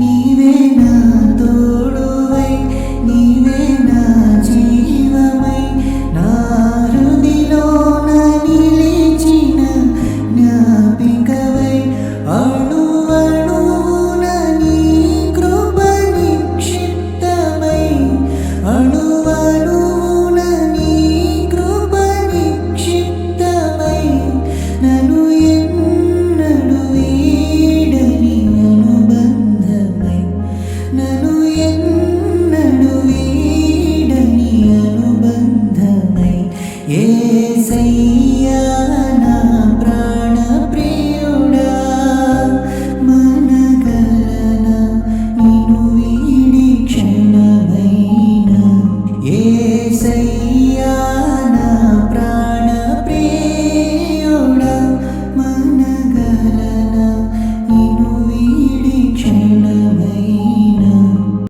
నీవే నా తోడువై నీవే నా జీవమై. నా హృదిలోన నిలిచిన జ్ఞాపికవై అణు అణున నీ కృప నిక్షిప్తమై. అణు నను ఎన్నడు వీడని అనుబంధమై ఏ సయ్యా